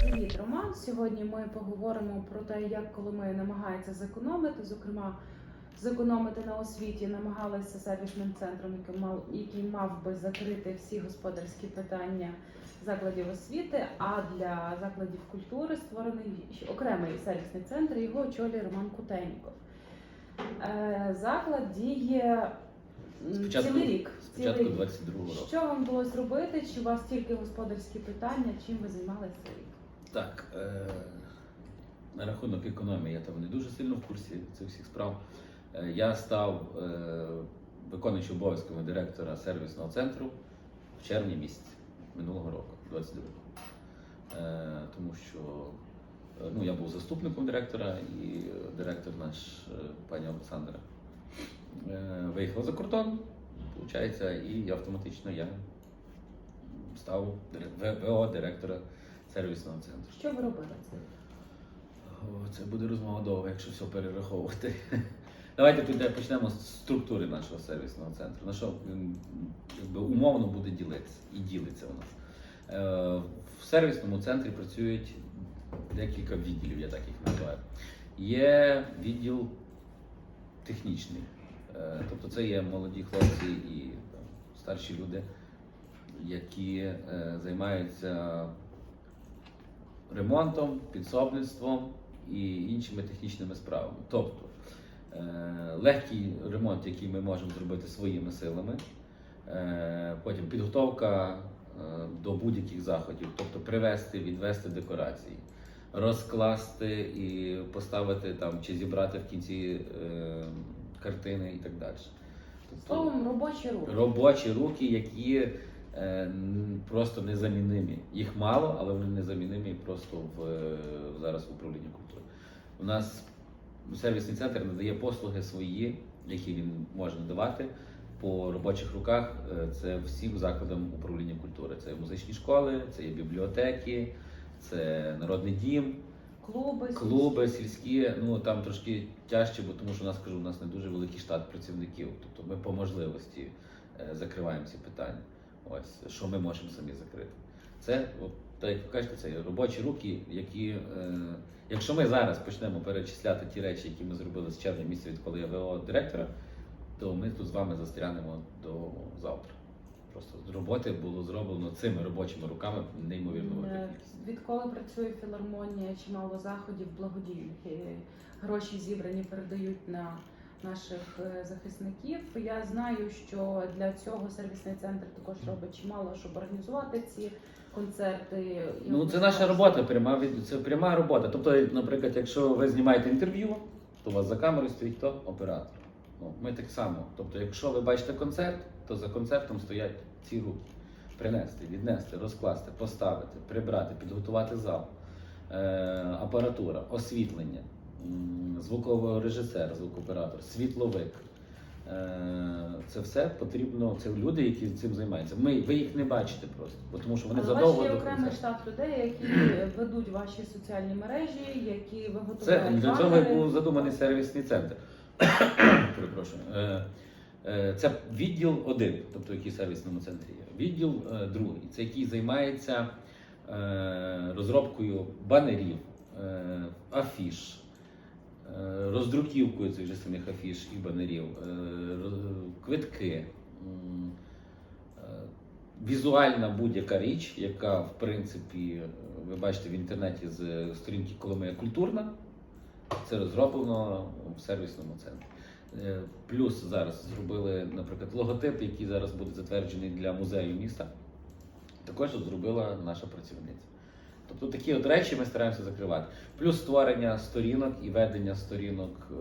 Привіт, Роман. Сьогодні ми поговоримо про те, як Коломия намагається зекономити, зокрема, зекономити на освіті намагалися сервісним центром, який мав, який мав би закрити всі господарські питання закладів освіти. А для закладів культури створений окремий сервісний центр. Його очолює Роман Кутеньков. Е, Заклад діє Спочатку- цілий рік. Спочатку цілий 22-го року. Що вам вдалося зробити? Чи у вас тільки господарські питання? Чим ви займалися цей рік? Так, е, на рахунок економії я там не дуже сильно в курсі цих всіх справ. Е, я став е, виконуючим обов'язками директора сервісного центру в червні місяці минулого року, 22-го. Е, тому що е, ну, я був заступником директора і директор наш е, пані Олександра е, виїхала за кордон, виходить, і автоматично я став ВО директора сервісного центру. Що ви робили? О, Це буде розмова довга, якщо все перераховувати. Давайте тоді почнемо з структури нашого сервісного центру. На що якби, умовно буде ділитися і ділиться у нас. Е, В сервісному центрі працюють декілька відділів, я так їх називаю. Є відділ технічний, тобто це є молоді хлопці і там, старші люди, які е, займаються ремонтом, підсобництвом і іншими технічними справами. Тобто е, легкий ремонт, який ми можемо зробити своїми силами, е, потім підготовка е, до будь-яких заходів, тобто привезти, відвести декорації, розкласти і поставити там чи зібрати в кінці е, картини і так далі. Тобто, Словом, робочі руки. робочі руки, які е, просто незамінимі. Їх мало, але вони незамінимі просто в е, зараз в управлінні культури. У нас сервісний центр надає послуги свої, які він може надавати по робочих руках. Е, Це всім закладам управління культури. Це музичні школи, це є бібліотеки, це народний дім. Клуби, Клуби сільські, ну там трошки тяжче, бо тому що у нас кажу, у нас не дуже великий штат працівників. Тобто ми по можливості е, закриваємо ці питання. Ось що ми можемо самі закрити. Це, так як ви кажете, це робочі руки, які, е, якщо ми зараз почнемо перечисляти ті речі, які ми зробили з червня місяця, відколи я ВО директора, то ми тут з вами застрянемо до завтра. Просто з роботи було зроблено цими робочими руками неймовірно велика Е, кількість. Відколи працює філармонія, чимало заходів благодійних. Гроші зібрані передають на наших е, захисників. Я знаю, що для цього сервісний центр також робить чимало, щоб організувати ці концерти. Ну, це наша робота, пряма від це пряма робота. Тобто, наприклад, якщо ви знімаєте інтерв'ю, то у вас за камерою стоїть хто? Оператор. Ну, ми так само. Тобто, якщо ви бачите концерт, то за концертом стоять ці руки. Принести, віднести, розкласти, поставити, прибрати, підготувати зал, е, апаратура, освітлення, звуковий звукоператор, світловик. Е, Це все потрібно. Це люди, які цим займаються. Ми ви їх не бачите просто, бо тому що вони Але задовго є окремий штат людей, які ведуть ваші соціальні мережі, які Це для цього був задуманий сервісний центр. Перепрошую. Е, Це відділ один, тобто який в сервісному центрі є. Відділ е, другий, це який займається е, розробкою банерів, афіш, роздруківкою цих же самих афіш і банерів, квитки. Візуальна будь-яка річ, яка в принципі ви бачите в інтернеті з сторінки Коломия культурна, це розроблено в сервісному центрі. Е, Плюс зараз зробили, наприклад, логотип, який зараз буде затверджений для музею міста. Також зробила наша працівниця. Тобто такі от речі ми стараємося закривати. Плюс створення сторінок і ведення сторінок е,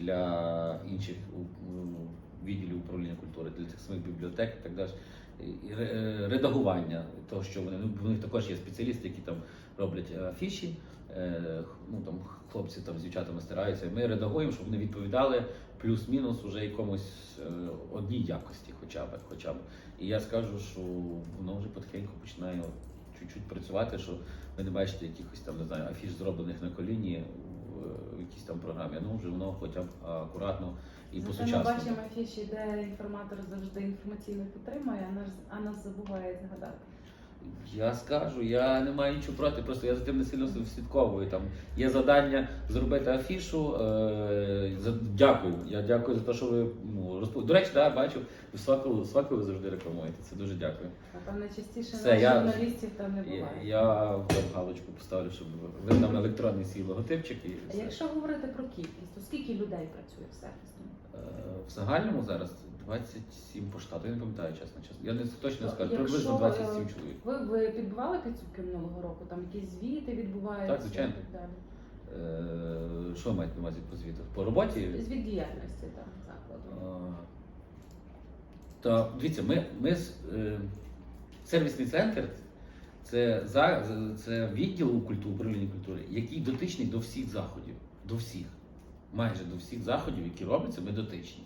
для інших відділів управління культури, для тих самих бібліотек і так далі. Е, редагування того, що вони ну, в них також є спеціалісти, які там роблять е, афіші. Е, Ну там хлопці там з дівчатами стараються. Ми редагуємо, щоб вони відповідали плюс-мінус уже якомусь одній якості, хоча б, хоча б. І я скажу, що воно вже потихеньку починає чуть-чуть працювати, що ви не бачите якихось там, не знаю, афіш зроблених на коліні в, в якійсь там програмі. Ну вже воно хоча б акуратно і по сучасному. ми бачимо афіші, де інформатор завжди інформаційно підтримує, а нас забуває згадати. Я скажу, я не маю нічого проти, просто я за тим не сильно слідковую. Там є завдання зробити афішу. Е, за, дякую. Я дякую за те, що ви ну, розпо... До речі, да, бачу, ви сваку, сваку ви завжди рекламуєте. Це дуже дякую. Напевно, частіше Все, на я- журналістів там не буває. я вам галочку поставлю, щоб ви там електронний свій логотипчик і А все. якщо говорити про кількість, то скільки людей працює в сервісному? Е, В загальному зараз 27 по штату. Я не пам'ятаю чесно. чесно. Я не точно не скажу. Якщо, Приблизно е, 27 чоловік. Ви, ви підбивали підсумки минулого року? Там якісь звіти відбуваються Так, звичайно. і так далі? Е, Що маєте на увазі по звіту? По роботі? Звіт діяльності там закладу. Е, То дивіться, ми, ми з- е, сервісний центр це, за, це відділ культури, управління культури, який дотичний до всіх заходів. До всіх. Майже до всіх заходів, які робляться, ми дотичні.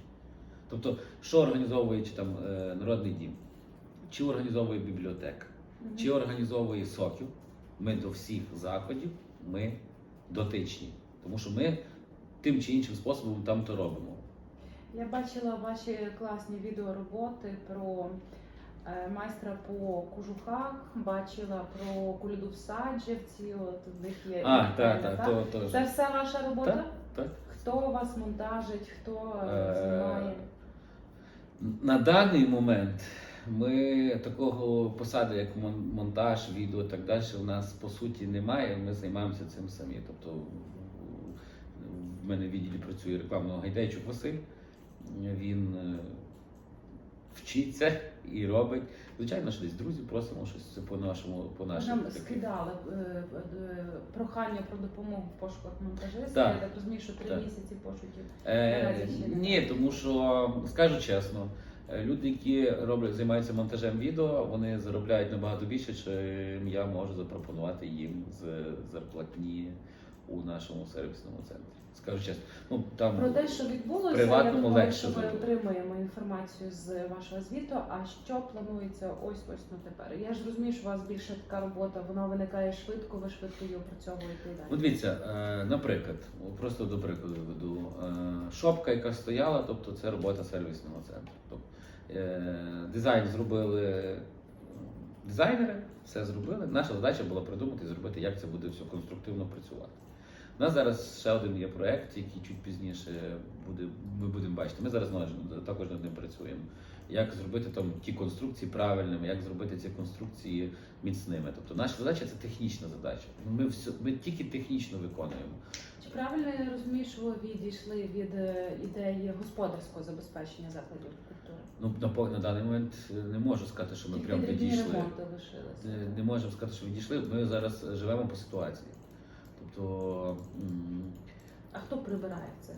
Тобто, що організовує чи там е, Народний дім, чи організовує бібліотека, чи організовує Сокіл, ми до всіх заходів ми дотичні. Тому що ми тим чи іншим способом там то робимо. Я бачила ваші класні відеороботи про е, майстра по кожухах, бачила про кульду в Саджівці, от в них є А, і так, так? так, то, то Це все ваша робота? Так, так. Хто вас монтажить, хто Е, знімає? На даний момент ми такого посади, як мон- монтаж, відео і так далі, у нас по суті немає. Ми займаємося цим самі. Тобто в- в мене в відділі працює рекламного гайдайчук Василь. Він е, вчиться і робить. Звичайно, що десь друзів просимо щось по нашому, по нашому. Нам скидали е, е, прохання про допомогу в пошуках монтажиста. Так. Я так розумію, що три Так. місяці пошуків. Е, Наразі ще немає. ні, тому що скажу чесно, е, люди, які роблять займаються монтажем відео, вони заробляють набагато більше, чим я можу запропонувати їм з зарплатні у нашому сервісному центрі. Скажу чесно, ну там Про те, що відбулося, Приватному я думаю, легше що ми отримаємо інформацію з вашого звіту. А що планується ось ось на тепер? Я ж розумію, що у вас більше така робота, вона виникає швидко, ви швидко її опрацьовуєте і Ну, далі. дивіться, е, наприклад, просто до прикладу веду. Е, Шопка, яка стояла, тобто це робота сервісного центру. Тобто, дизайн зробили дизайнери, все зробили. Наша задача була придумати і зробити, як це буде все конструктивно працювати. У нас зараз ще один є проект, який чуть пізніше буде, ми будемо бачити. Ми зараз також над ним працюємо. Як зробити там ті конструкції правильними, як зробити ці конструкції міцними. Тобто наша задача це технічна задача. Ми все ми тільки технічно виконуємо. Чи правильно я розумію, що ви відійшли від е, ідеї господарського забезпечення закладів культури? Ну на на даний момент е, не можу сказати, що ми Тільки прям відійшли. Не, не можемо сказати, що відійшли. Ми зараз живемо по ситуації. Тобто А хто прибирає в цих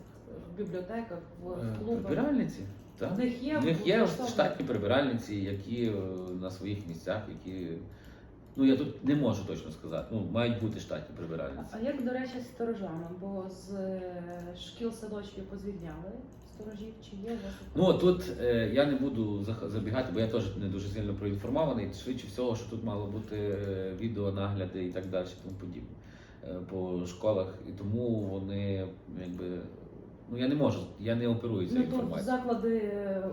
в бібліотеках, в, е, клубах? прибиральниці. Так? В них є В них є штатні прибиральниці, які е, на своїх місцях, які. Ну я тут не можу точно сказати. Ну, мають бути штатні прибиральниці. А як, до речі, з сторожами? Бо з е, шкіл садочків позвільняли сторожів, чи є? Ну тут е, я не буду забігати, бо я теж не дуже сильно проінформований. Швидше всього, що тут мало бути відео, нагляди і так далі, тому подібне по школах. І тому вони якби. Ну я не можу, я не оперую цією Ну, то інформацією. заклади е,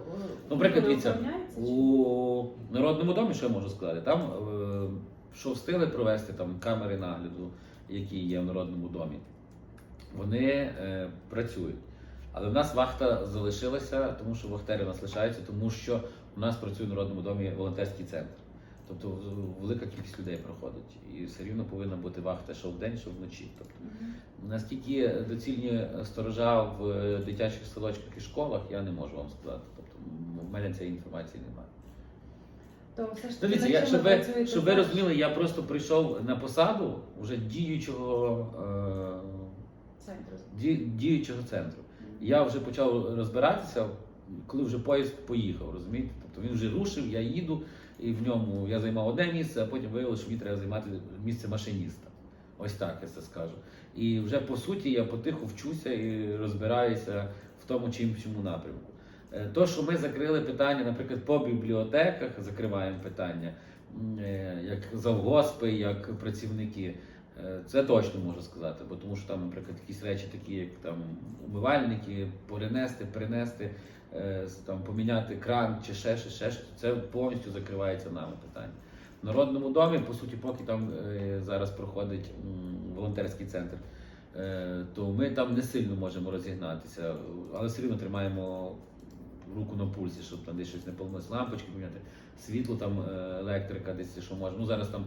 Ну, наприклад, дивіться. У Народному домі, що я можу сказати, там е, що встигли провести там камери нагляду, які є в Народному домі, вони е, працюють. Але в нас вахта залишилася, тому що вахтери у нас лишаються, тому що у нас працює в Народному домі волонтерський центр. Тобто велика кількість людей проходить. І все рівно повинна бути вахта що вдень, що вночі. Тобто, Мгм. наскільки доцільні сторожа в е, дитячих садочках і школах, я не можу вам сказати. Тобто, в мене цієї інформації немає. То все ж таки, Дивіться, я, щоб, ви, щоб ви розуміли, я просто прийшов на посаду вже діючого, е, Центру. ді, діючого центру. Я вже почав розбиратися, коли вже поїзд поїхав, розумієте? Тобто він вже рушив, я їду, і в ньому я займав одне місце, а потім виявилося, що мені треба займати місце машиніста. Ось так я це скажу. І вже по суті я потиху вчуся і розбираюся в тому чи іншому напрямку. Е, То, що ми закрили питання, наприклад, по бібліотеках, закриваємо питання, е, як завгоспи, як працівники. Е, Це точно можу сказати, бо тому що там, наприклад, якісь речі, такі як там умивальники, перенести, перенести, е, там поміняти кран чи ще ще щось, це повністю закривається нами питання. В народному домі, по суті, поки там е, зараз проходить волонтерський центр, то ми там не сильно можемо розігнатися, але все рівно тримаємо руку на пульсі, щоб там десь щось не помилось, лампочки поміняти, світло там, електрика, десь що може. Ну зараз там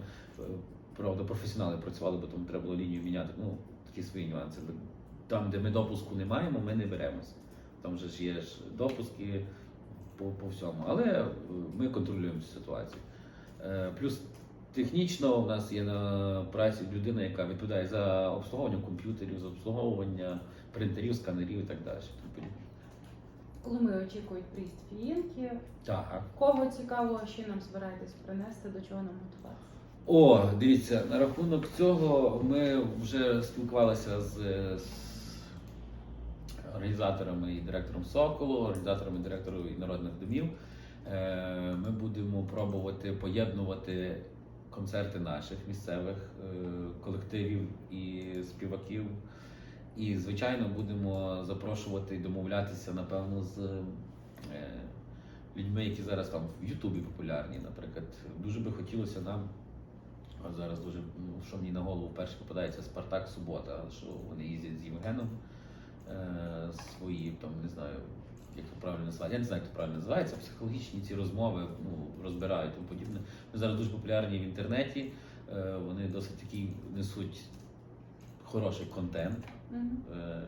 правда професіонали працювали, бо там треба було лінію міняти. Ну, такі свої нюанси. Там, де ми допуску не маємо, ми не беремося. Там же ж є ж допуски по, по всьому. Але е, ми контролюємо цю ситуацію. Е, Плюс технічно у нас є на праці людина, яка відповідає за обслуговування комп'ютерів, за обслуговування принтерів, сканерів і так далі. Коли ми очікують приїзд фіїнки, Так. кого цікаво, що нам збираєтесь принести, до чого нам готуватися? О, дивіться, на рахунок цього ми вже спілкувалися з, з організаторами і директором Соколу, організаторами директором народних домів. Е, Ми будемо пробувати поєднувати концерти наших місцевих е, колективів і співаків. І, звичайно, будемо запрошувати і домовлятися, напевно, з е, людьми, які зараз там в Ютубі популярні, наприклад. Дуже би хотілося нам а зараз дуже, ну, що мені на голову перше попадається Спартак Субота, що вони їздять з Євгеном е, свої, там, не знаю, як це правильно називати. Я не знаю, як це правильно називається, психологічні ці розмови ну, розбирають тому подібне. Ми зараз дуже популярні в інтернеті, е, вони досить такий несуть хороший контент. Мгм. Е,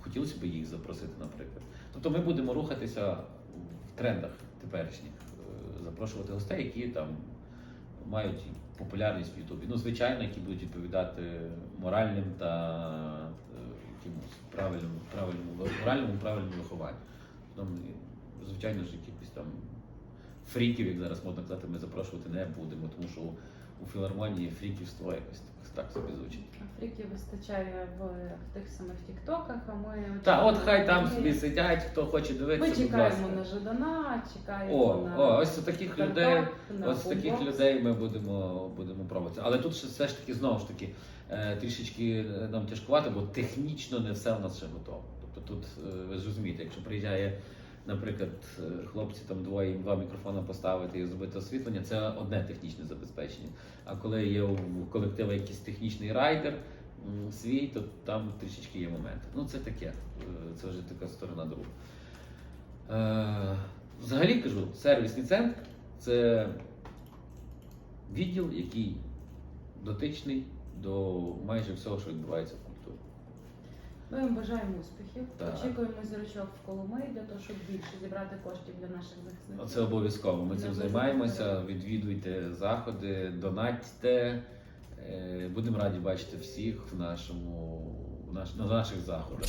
Хотілося б їх запросити, наприклад. Тобто ми будемо рухатися в трендах теперішніх, е, запрошувати гостей, які там мають популярність в Ютубі. Ну, звичайно, які будуть відповідати моральним та е, якимось правильному, правильному, моральному правильному вихованню. Звичайно ж, якихось там фріків, як зараз можна казати, ми запрошувати не будемо, тому що у філармонії фріківство якось так, собі звучить. Африки вистачає в, в тих самих тіктоках, а ми Так, от хай там собі сидять, хто хоче Ми дивитися, будь чекаємо ласка. на Жадана, чекаємо О, на о, ось таких Спартак, людей, на ось таких людей ми будемо, будемо пробувати. Але тут ще все ж таки знову ж таки е, трішечки е, нам тяжкувати, бо технічно не все в нас ще готово. Тобто тут е, ви ж розумієте, якщо приїжджає, наприклад, е, хлопці там двоє два мікрофони поставити і зробити освітлення, це одне технічне забезпечення. А коли є у колективу якийсь технічний райдер свій, то там трішечки є моменти. Ну це таке, е, це вже така сторона друга. Е, Взагалі кажу, сервісний центр це відділ, який дотичний до майже всього, що відбувається в. Ми їм бажаємо успіхів. Так. Очікуємо зірочок в Коломиї для того, щоб більше зібрати коштів для наших захисників. Це обов'язково. Ми цим займаємося. Відвідуйте заходи, донатьте. Е, Будемо раді бачити всіх в нашому в наш, на наших заходах.